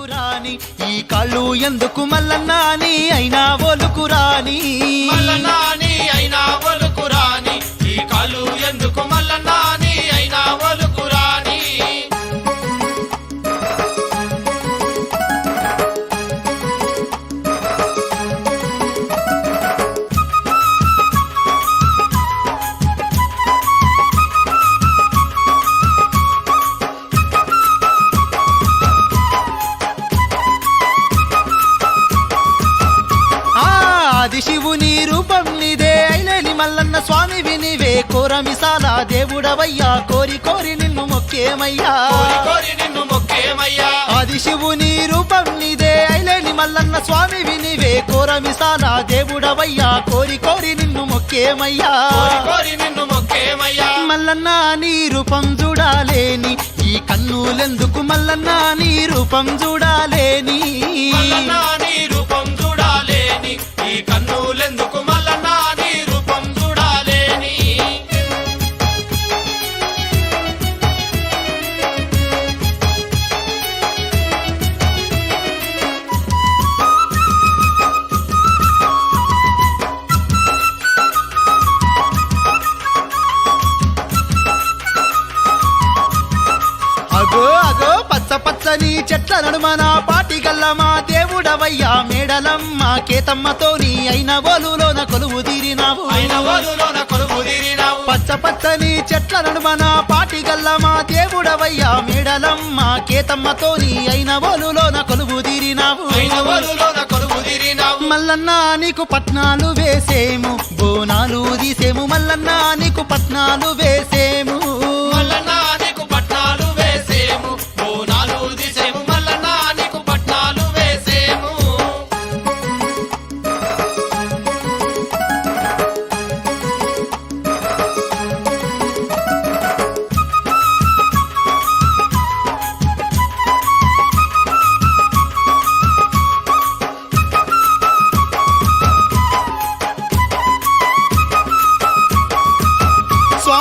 ఒలుకురాని ఈ కళ్ళు ఎందుకు మల్లన్నాని? అయినా ఒలుకురాని మల్లనాని స్వామి వినివే కోరమిసాల దేవుడవయ్యా. కోరి కోరి నిన్ను మొక్కేమయ్యా. నిన్ను మొక్కేమయ్యా. ఆది శివుని రూపం నీదే. అయిలేని మల్లన్న స్వామి వినివే కోరమిసాల దేవుడవయ్యా. కోరి కోరి నిన్ను మొక్కేమయ్యా. కోరి నిన్ను మొక్కేమయ్యా. మల్లన్న నీ రూపం చూడాలేని. ఈ కన్నులెందుకు మల్లన్న నీ రూపం చూడాలేని? రూపం అగో అగో పచ్చ పచ్చని చెట్ల నడుమన పాటి గల్లమా దేవుడవయ్యా మేడలమ్మ కొలువు తీరినావు. అయిన ఓదులోన కొలువు తీరినావు. పచ్చ పచ్చని చెట్ల నడుమన పాటి గల్లమా దేవుడవయ్యా మేడలమ్మ కొలువు తీరినావు. అయిన ఓదులోన కొలువు తీరినావు. మల్లన్న నీకు పట్నాలు వేసేము. బోనాలు తీసేము. మల్లన్న నీకు పట్నాలు వేసేము.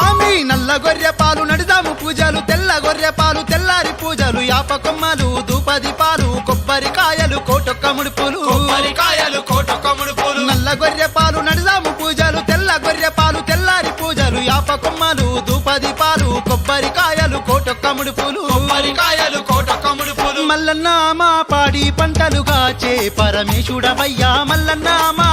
స్వామి నల్ల గొర్రె పాలు నడిదాము పూజలు తెల్ల గొర్రె పాలు తెల్లారి పూజలు యాప కొమ్మలు దూపది పాలు కొబ్బరికాయలు కోటొక్క ముడుపులు. కొబ్బరికాయలు కోటొక్క ముడుపులు. నల్ల గొర్రె పాలు నడిదాము పూజలు తెల్ల గొర్రె పాలు తెల్లారి పూజలు యాప కొమ్మలు దూపది పాలు కొబ్బరికాయలు కోటొక్క ముడుపులు. కొబ్బరికాయలు కోటొక్క ముడుపులు. మల్లన్న మా పాడి పంటలుగా చే పరమేశుడవయ్యా మల్లన్న మా